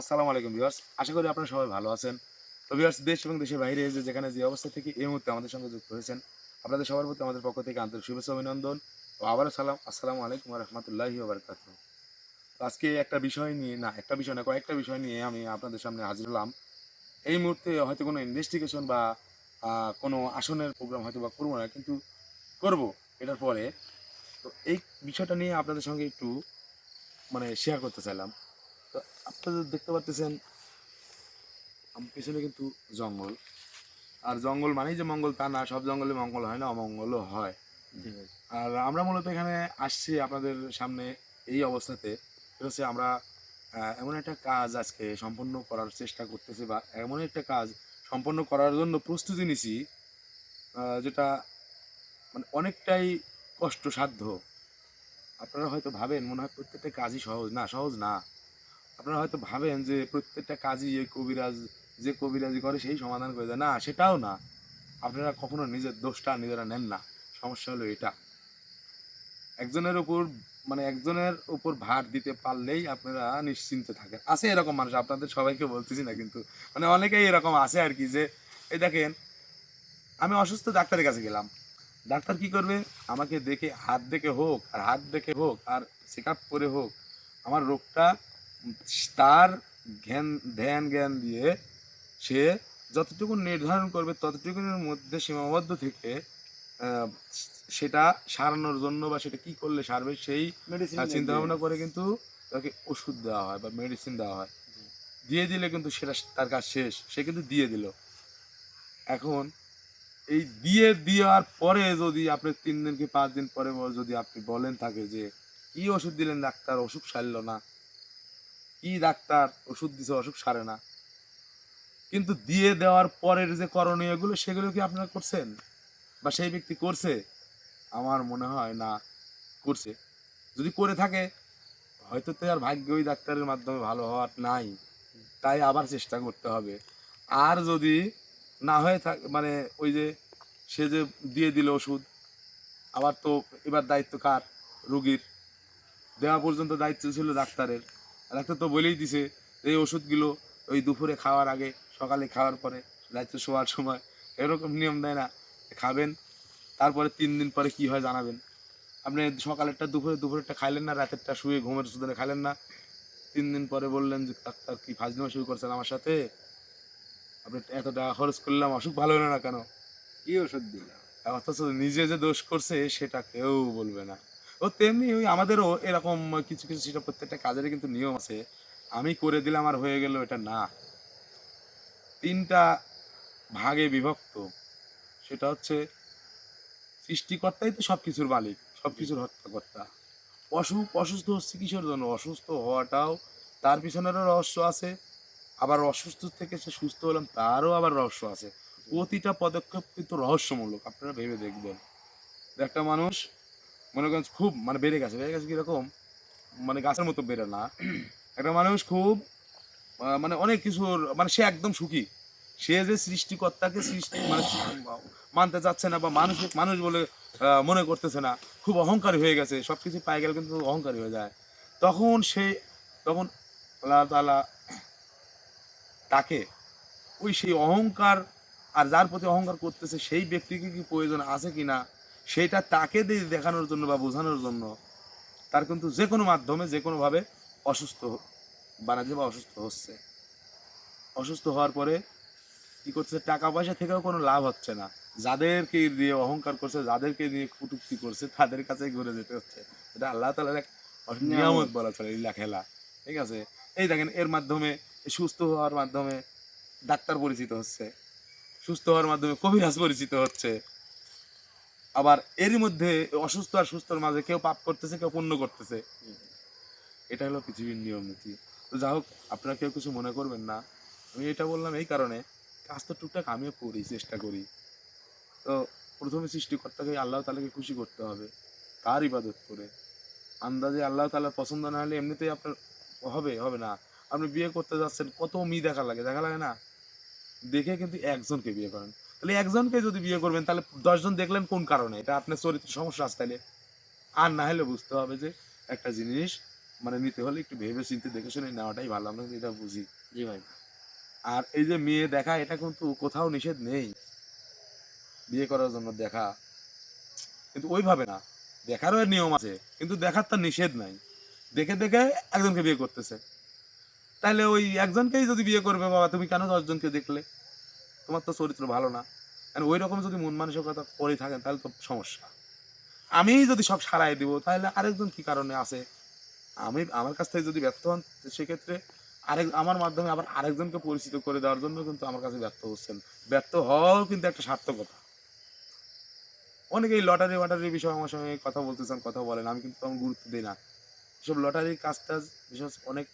আসসালামু আলাইকুম ভিউয়ার্স। আশা করি আপনারা সবাই ভালো আছেন। তো ভিউয়ার্স, দেশ এবং দেশের বাইরে যে যেখানে যে অবস্থা থেকে এই মুহূর্তে আমাদের সঙ্গে যুক্ত হয়েছেন, আপনাদের সবার প্রতি আমাদের পক্ষ থেকে আন্তরিক শুভেচ্ছা অভিনন্দন। ও আবারও সালাম। আসসালামু আলাইকুম রহমতুল্লাহি ওবরকাত আজকে একটা বিষয় নিয়ে, না, একটা বিষয় না, কয়েকটা বিষয় নিয়ে আমি আপনাদের সামনে হাজির হলাম। এই মুহূর্তে হয়তো কোনো ইনভেস্টিগেশন বা কোনো আসনের প্রোগ্রাম হয়তো বা করব না, কিন্তু করব এটার পরে। তো এই বিষয়টা নিয়ে আপনাদের সঙ্গে একটু মানে শেয়ার করতে চাইলাম। তো আপনারা দেখতে পাচ্ছেন আমার পেছনে কিন্তু জঙ্গল। আর জঙ্গল মানেই যে মঙ্গল তা না সব জঙ্গলে মঙ্গল হয় না অমঙ্গলও হয়। আর আমরা মূলত এখানে আসছি আপনাদের সামনে এই অবস্থাতে। হচ্ছে আমরা এমন একটা কাজ আজকে সম্পন্ন করার চেষ্টা করতেছি বা এমন একটা কাজ সম্পন্ন করার জন্য প্রস্তুতি নিছি যেটা মানে অনেকটাই কষ্টসাধ্য। আপনারা হয়তো ভাবেন মনে হয় প্রত্যেকটা কাজই সহজ। না সহজ না। আপনারা হয়তো ভাবেন যে প্রত্যেকটা কাজই এই কবিরাজ, যে কবিরাজি করে সেই সমাধান করে দেয়। না, সেটাও না। আপনারা কখনো নিজের দোষটা নিজেরা নেন না। সমস্যা হলো এটা। একজনের উপর মানে একজনের উপর ভার দিতে পারলেই আপনারা নিশ্চিন্তে থাকেন। আছে এরকম মানুষ, আপনাদের সবাইকে বলতেছি না কিন্তু মানে অনেকেই এরকম আছে আর কি যে, এই দেখেন, আমি অসুস্থ ডাক্তারের কাছে গেলাম। ডাক্তার কি করবে? আমাকে দেখে, হাত দেখে হোক, আর হাত দেখে হোক, আর চেক করে হোক, আমার রোগটা তার জ্ঞান ধ্যান জ্ঞান দিয়ে সে যতটুকু নির্ধারণ করবে ততটুকুর মধ্যে সীমাবদ্ধ থেকে সেটা সারানোর জন্য বা সেটা কি করলে সারবে সেই চিন্তা ভাবনা করে কিন্তু তাকে ওষুধ দেওয়া হয় বা মেডিসিন দেওয়া হয়। দিয়ে দিলে কিন্তু সেটা তার কাজ শেষ সে কিন্তু দিয়ে দিল। এখন এই দিয়ে দেওয়ার পরে যদি আপনি তিন দিন কি পাঁচ দিন পরে যদি আপনি বলেন তাকে যে কি ওষুধ দিলেন? ডাক্তার অসুখ সারল না। কি ডাক্তার ওষুধ দিছে, অসুখ সারে না। কিন্তু দিয়ে দেওয়ার পরের যে করণীয়গুলো, সেগুলো কি আপনারা করছেন? বা সেই ব্যক্তি করছে? আমার মনে হয় না, করছে। যদি করে থাকে, হয়তো তো আর ভাগ্য ওই ডাক্তারের মাধ্যমে ভালো হওয়ার নাই। তাই আবার চেষ্টা করতে হবে। আর যদি না হয়ে থাকে মানে ওই যে সে যে দিয়ে দিল ওষুধ, আবার তো এবার দায়িত্ব কার? রুগীর। দেওয়া পর্যন্ত দায়িত্ব ছিল ডাক্তারের। ডাক্তার তো বলেই দিছে এই ওষুধগুলো ওই দুপুরে খাওয়ার আগে সকালে খাওয়ার পরে রাত্রে শোয়ার সময় এরকম নিয়ম দেয় না। খাবেন তারপরে তিন দিন পরে কি হয় জানাবেন। আপনি সকালেরটা দুপুরে দুপুরেরটা খাইলেন না রাতেরটা শুয়ে ঘুমের সুদনে খাইলেন না। তিন দিন পরে বললেন যে ডাক্তার কি ফাজলিমা শুরু করছেন আমার সাথে? আপনি এত টাকা খরচ করলাম অসুখ ভালো হলো না কেন? কি ওষুধ দিলাম অথচ নিজে যে দোষ করছে সেটা কেউ বলবে না। ও তেমনি ওই আমাদেরও এরকম কিছু কিছু সেটা প্রত্যেকটা কাজের কিন্তু নিয়ম আছে। আমি করে দিলাম আর হয়ে গেল এটা না। তিনটা ভাগে বিভক্ত। সেটা হচ্ছে সৃষ্টিকর্তাই তো সব কিছুর মালিক সব কিছুর হত্যাকর্তা। অসুখ অসুস্থ হচ্ছে কিসের জন্য? অসুস্থ হওয়াটাও তার পিছনেরও রহস্য আছে। আবার অসুস্থ থেকে সে সুস্থ হলাম তারও আবার রহস্য আছে। প্রতিটা পদক্ষেপ কিন্তু রহস্যমূলক, আপনারা ভেবে দেখবেন। একটা মানুষ মনে খুব মানে বেড়ে গেছে। বেড়ে গেছে কীরকম? মানে গাছের মতো বেড়ে না। একটা মানুষ খুব মানে অনেক কিছুর মানে সে একদম সুখী। সে যে সৃষ্টিকর্তাকে সৃষ্টি মানে মানতে চাচ্ছে না বা মানুষ মানুষ বলে মনে করতেছে না, খুব অহংকারী হয়ে গেছে। সব কিছু পাই গেলে কিন্তু অহংকারী হয়ে যায়। তখন সে, তখন আল্লাহ তাআলা তাকে ওই সেই অহংকার আর যার প্রতি অহংকার করতেছে, সেই ব্যক্তিকে কি প্রয়োজন আছে কি না সেটা তাকে দেখানোর জন্য বা বোঝানোর জন্য তার কিন্তু যে কোনো মাধ্যমে যে কোনোভাবে অসুস্থ বানাচ্ছে বা অসুস্থ হচ্ছে। অসুস্থ হওয়ার পরে কি করছে টাকা পয়সা থেকেও কোনো লাভ হচ্ছে না। যাদেরকে দিয়ে অহংকার করছে যাদেরকে নিয়ে কুটুক্তি করছে তাদের কাছে ঘুরে যেতে হচ্ছে। এটা আল্লাহ তালার এক নিয়ামত। বলা চলে লীলা খেলা ঠিক আছে? এই দেখেন এর মাধ্যমে সুস্থ হওয়ার মাধ্যমে ডাক্তার পরিচিত হচ্ছে। সুস্থ হওয়ার মাধ্যমে কবিরাজ পরিচিত হচ্ছে। আবার এরই মধ্যে অসুস্থ আর সুস্থর মাঝে কেউ পাপ করতেছে, কেউ পুণ্য করতেছে। এটা হলো পৃথিবীর নিয়ম নীতি। তো যা হোক, আপনারা কেউ কিছু মনে করবেন না। আমি এটা বললাম এই কারণে, কাজ তো টুকটাক আমিও করি, চেষ্টা করি। তো প্রথমে সৃষ্টিকর্তাকে আল্লাহ তালাকে খুশি করতে হবে, তার ইবাদত করে। আন্দাজে আল্লাহ তালার পছন্দ না হলে এমনিতেই আপনার হবে হবে না। আপনি বিয়ে করতে যাচ্ছেন, কত মেয়ে দেখা লাগে দেখা লাগে না? দেখে কিন্তু একজনকে বিয়ে করেন। তাহলে একজনকে যদি বিয়ে করবেন তাহলে দশজন দেখলেন কোন কারণে? এটা আপনার চরিত্র সমস্যা আছে তাহলে আর না হলে বুঝতে হবে যে একটা জিনিস মানে নিতে হলে একটু ভেবে চিন্তে দেখে শুনে নেওয়াটাই ভালো আমরা এটা বুঝি। জি ভাই। আর এই যে মেয়ে দেখা এটা কিন্তু কোথাও নিষেধ নেই। বিয়ে করার জন্য দেখা। কিন্তু ওইভাবে না। দেখারও নিয়ম আছে কিন্তু দেখার তার নিষেধ নাই। দেখে দেখে একজনকে বিয়ে করতেছে। তাহলে ওই একজনকেই যদি বিয়ে করবে বাবা তুমি কেন দশজনকে দেখলে? তোমার তো চরিত্র ভালো না। আর ওই রকম যদি মন মানসিকতা করে থাকেন, তাহলে তো সমস্যা। আমি যদি সব সারাই দিব, তাহলে আরেকজন কি কারণে আছে? আমি, আমার কাছ থেকে যদি ব্যর্থ হন, সেক্ষেত্রে আরেক, আমার মাধ্যমে আবার আরেকজনকে পরিচিত করে দেওয়ার জন্য কিন্তু আমার কাছে ব্যর্থ হচ্ছেন। ব্যর্থ হওয়াও কিন্তু একটা সার্থকতা। অনেকেই লটারি ওয়াটারির বিষয়ে আমার সঙ্গে কথা বলতে চান কথা বলেন, আমি কিন্তু তেমন গুরুত্ব দিই না। এসব লটারির কাজ টাজ বিশেষ অনেক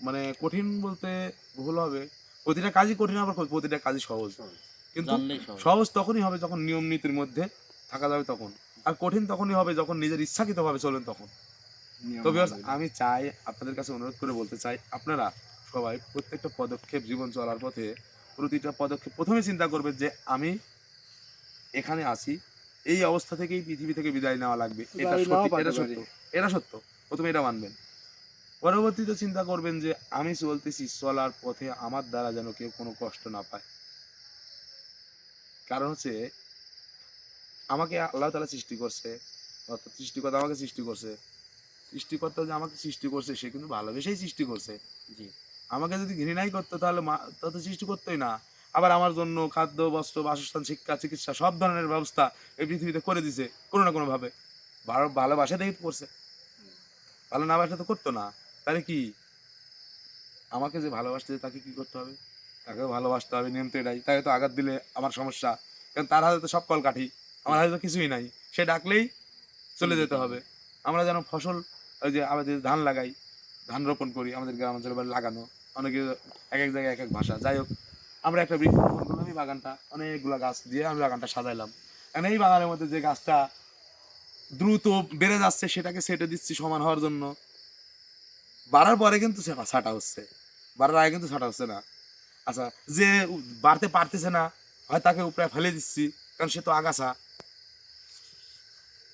মানে কঠিন বলতে ভুল হবে। প্রতিটা কাজই কঠিন আবার প্রতিটা কাজই সহজ। কিন্তু সহজ। তখনই হবে যখন নিয়ম নীতির মধ্যে থাকা যাবে তখন। আর কঠিন তখনই হবে যখন নিজের ইচ্ছাকৃতভাবে চলবেন তখন। তো viewers, আমি চাই আপনাদের কাছে অনুরোধ করে বলতে চাই আপনারা সবাই প্রত্যেকটা পদক্ষেপ জীবন চলার পথে প্রতিটা পদক্ষেপ প্রথমে চিন্তা করবেন যে আমি এখানে আসি এই অবস্থা থেকেই পৃথিবী থেকে বিদায় নেওয়া লাগবে। এটা সত্যি এটা সত্য। এটা সত্য। প্রথমে এটা মানবেন। পরবর্তীতে চিন্তা করবেন যে আমি চলতেছি চলার পথে আমার দ্বারা যেন কেউ কোনো কষ্ট না পায়। কারণ হচ্ছে আমাকে আল্লাহ তালা সৃষ্টি করছে অর্থাৎ সৃষ্টিকর্তা আমাকে সৃষ্টি করছে। সৃষ্টিকর্তা যে আমাকে সৃষ্টি করছে সে কিন্তু ভালোবেসেই সৃষ্টি করছে। জি। আমাকে যদি ঘৃণাই করতো তাহলে তা তো সৃষ্টি করতোই না। আবার আমার জন্য খাদ্য বস্ত্র বাসস্থান শিক্ষা চিকিৎসা সব ধরনের ব্যবস্থা এই পৃথিবীতে করে দিছে কোনো না কোনোভাবে। ভালো ভালোবাসা দেখে করছে। ভালো না বাসা তো করতো না। তাহলে কি? আমাকে যে ভালোবাসতে তাকে কি করতে হবে? তাকেও ভালোবাসতে হবে, নিয়ম তো এটাই। তাকে তো আঘাত দিলে আমার সমস্যা। কারণ তার হাতে তো সব কল কাঠি আমার হাতে তো কিছুই নাই। সে ডাকলেই চলে যেতে হবে। আমরা যেন ফসল, ওই যে আমাদের ধান লাগাই, ধান রোপণ করি, আমাদের গ্রাম অঞ্চলে লাগানো, অনেকে এক এক জায়গায় এক এক ভাষা। যাই হোক, আমরা একটা বৃক্ষ রোপণ করলাম, এই বাগানটা। অনেকগুলো গাছ দিয়ে আমি বাগানটা সাজাইলাম। কারণ এই বাগানের মধ্যে যে গাছটা দ্রুত বেড়ে যাচ্ছে, সেটাকে সেটে দিচ্ছি সমান হওয়ার জন্য। বাড়ার পরে কিন্তু ছাটা হচ্ছে। বাড়ার আগে কিন্তু ছাটা হচ্ছে না। আচ্ছা যে বাড়তে পারতেছে না হয় তাকে উপরে ফেলে দিচ্ছি কারণ সে তো আগাছা।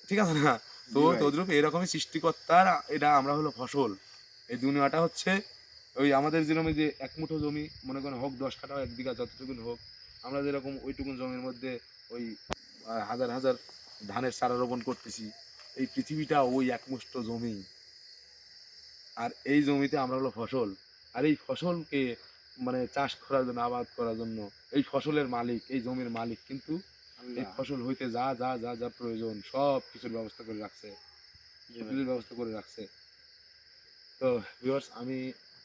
ঠিক আছে না? তো তদ্রুপ এরকমই সৃষ্টিকর্তার এটা আমরা হলো ফসল। এই দুনিয়াটা হচ্ছে ওই আমাদের যেরকম যে এক মুঠো জমি মনে করেন হোক দশ কাঠা এক বিঘা যতটুকুন হোক আমরা যেরকম ওইটুকুন জমির মধ্যে ওই হাজার হাজার ধানের চারা রোপণ করতেছি এই পৃথিবীটা ওই একমুষ্ট জমি। আর এই জমিতে আমরা হলো ফসল। আর এই ফসলকে মানে চাষ করার জন্য আবাদ করার জন্য এই ফসলের মালিক এই জমির মালিক কিন্তু এই ফসল হইতে যা যা যা যা প্রয়োজন সব কিছুর ব্যবস্থা করে রাখছে। কিছুর ব্যবস্থা করে রাখছে। তো ভিউয়ার্স আমি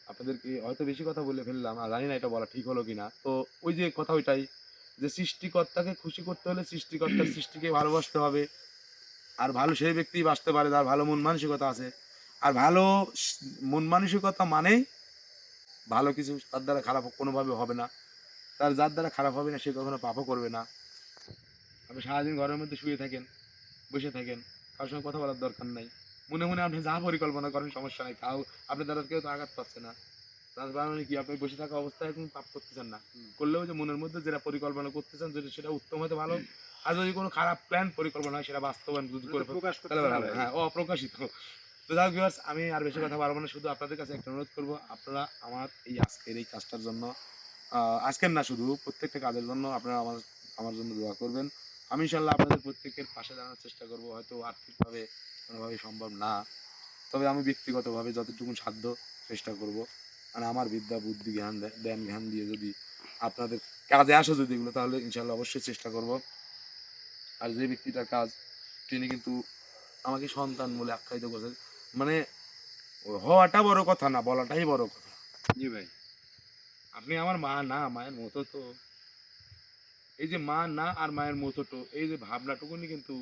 আপনাদেরকে হয়তো বেশি কথা বলে ফেললাম আর জানি না এটা বলা ঠিক হলো কিনা। তো ওই যে কথা ওইটাই যে সৃষ্টিকর্তাকে খুশি করতে হলে সৃষ্টিকর্তার সৃষ্টিকে ভালোবাসতে হবে। আর ভালো সেই ব্যক্তি বাঁচতে পারে তার ভালো মন মানসিকতা আছে। আর ভালো মন মানসিকতা মানেই ভালো কিছু তার দ্বারা খারাপ কোনোভাবে হবে না। তার যার দ্বারা খারাপ হবে না সে কখনো পাপও করবে না। আপনি সারাদিন ঘরের মধ্যে শুয়ে থাকেন বসে থাকেন কারোর সঙ্গে কথা বলার দরকার নাই। মনে মনে আপনি যা পরিকল্পনা করেন সমস্যা নাই কাউ আপনার দ্বারা কেউ তো আঘাত পাচ্ছে না। তার কারণে কি আপনি বসে থাকা অবস্থায় কোনো পাপ করতেছেন না। করলেও যে মনের মধ্যে যেটা পরিকল্পনা করতেছেন যদি সেটা উত্তম হতে ভালো। আর যদি কোনো খারাপ প্ল্যান পরিকল্পনা হয় সেটা বাস্তবায়ন যদি করে প্রকাশ করতে। হ্যাঁ অপ্রকাশিত। তো যাই হোক আমি আর বেশি কথা পারব না, শুধু আপনাদের কাছে একটা অনুরোধ করব, আপনারা আমার এই আজকের এই কাজটার জন্য আজকের না, শুধু প্রত্যেকটা কাজের জন্য আপনারা আমার আমার জন্য দোয়া করবেন। আমি ইনশাল্লাহ আপনাদের প্রত্যেকের পাশে দাঁড়ানোর চেষ্টা করব, হয়তো আর্থিকভাবে কোনোভাবে সম্ভব না। তবে আমি ব্যক্তিগতভাবে যতটুকু সাধ্য চেষ্টা করব মানে আমার বিদ্যা, বুদ্ধি, জ্ঞান জ্ঞান জ্ঞান দিয়ে যদি আপনাদের কাজে আসে যদি এগুলো, তাহলে ইনশাল্লাহ অবশ্যই চেষ্টা করব। আর যে ব্যক্তিটার কাজ, তিনি কিন্তু আমাকে সন্তান বলে আখ্যায়িত করেছেন মানে হওয়াটা বড় কথা না, বলাটাই বড় কথা। জি ভাই। আপনি আমার মা না, মায়ের মতো তো। এই যে মা না আর মায়ের মতো তো, এই যে ভাবনাটুকুনি কিন্তু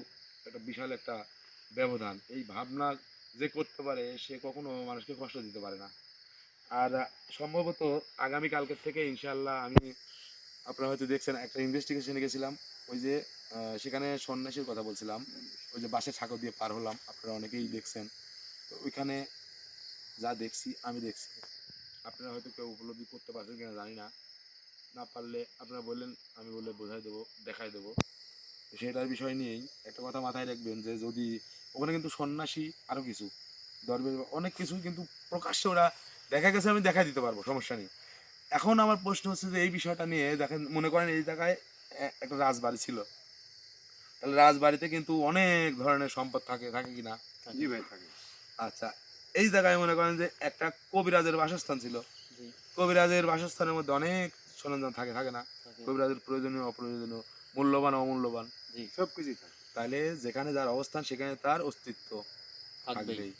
একটা বিশাল একটা ব্যবধান। এই ভাবনা যে করতে পারে, সে কখনো মানুষকে কষ্ট দিতে পারে না। আর সম্ভবত আগামী কালকের থেকে ইনশাল্লাহ আমি, আপনারা হয়তো দেখছেন, একটা ইনভেস্টিগেশনে গেছিলাম। ওই যে সেখানে সন্ন্যাসীর কথা বলছিলাম। ওই যে বাসে ছাকো দিয়ে পার হলাম। আপনারা অনেকেই দেখছেন। ওইখানে যা দেখছি, আমি দেখছি। আপনারা হয়তো কেউ উপলব্ধি করতে পারছেন কিনা জানি না। না পারলে আপনারা বললেন, আমি বলে বোঝাই দেবো, দেখাই দেবো। সেটার বিষয় নিয়েই একটা কথা মাথায় রাখবেন যে যদি ওখানে কিন্তু সন্ন্যাসী আরও কিছু দরবেশ অনেক কিছু কিন্তু প্রকাশ্যে ওরা দেখা গেছে, আমি দেখা দিতে পারব, সমস্যা নেই। এখন আমার প্রশ্ন হচ্ছে যে এই বিষয়টা নিয়ে দেখেন, মনে করেন এই জায়গায় একটা রাজবাড়ি ছিল। তাহলে রাজবাড়িতে কিন্তু অনেক ধরনের সম্পদ থাকে থাকে কিনা? জি ভাই, থাকে। আচ্ছা এই জায়গায় মনে করেন যে একটা কবিরাজের বাসস্থান ছিল। কবিরাজের বাসস্থানের মধ্যে অনেক সরঞ্জাম থাকে থাকে না? কবিরাজের প্রয়োজনীয় অপ্রয়োজনীয় মূল্যবান অমূল্যবান জি। সব কিছুই থাকে। তাহলে যেখানে যার অবস্থান সেখানে তার অস্তিত্ব থাকবেই।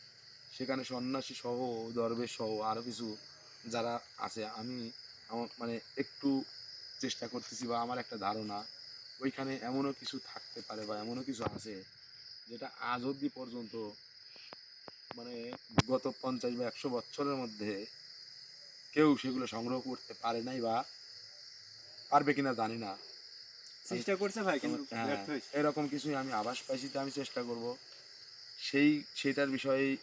সেখানে সন্ন্যাসী সহ দরবেশ সহ আরও কিছু যারা আছে আমি আমার মানে একটু চেষ্টা করতেছি বা আমার একটা ধারণা ওইখানে এমনও কিছু থাকতে পারে বা এমনও কিছু আছে যেটা আজ অব্দি পর্যন্ত মানে গত পঞ্চাশ বা একশো বছরের মধ্যে কেউ সেগুলো সংগ্রহ করতে পারে নাই বা পারবে কিনা জানি না। চেষ্টা করছে ভাই কিন্তু হ্যাঁ, এরকম কিছুই আমি আভাস পাইছি তো আমি চেষ্টা করব। সেই সেটার বিষয়ে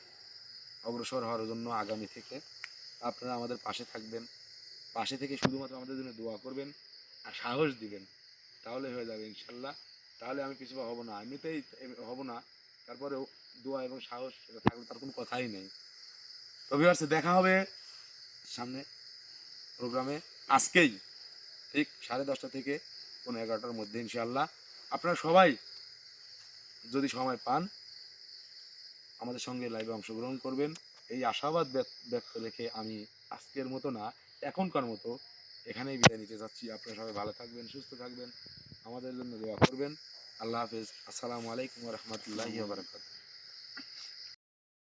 অগ্রসর হওয়ার জন্য আগামী থেকে আপনারা আমাদের পাশে থাকবেন। পাশে থেকে শুধুমাত্র আমাদের জন্য দোয়া করবেন আর সাহস দিবেন। তাহলে হয়ে যাবে ইনশাল্লাহ। তাহলে আমি পিছু হব না। এমনিতেই হব না। তারপরেও দোয়া এবং সাহস থাকলে তার কোনো কথাই নেই। তো দেখা হবে সামনে প্রোগ্রামে আজকেই, ঠিক সাড়ে দশটা থেকে পনেরো এগারোটার মধ্যে ইনশাল্লাহ আপনারা সবাই যদি সময় পান, আমাদের সঙ্গে লাইভে অংশগ্রহণ করবেন। এই আশাবাদ ব্যক্ত রেখে আমি আজকের মতো না, এখনকার মতো এখানেই বিদায় নিতে চাচ্ছি আপনারা সবাই ভালো থাকবেন, সুস্থ থাকবেন, আমাদের জন্য দোয়া করবেন। আল্লাহ হাফেজ। আসসালামু আলাইকুম রহমতুল্লাহি বারকাত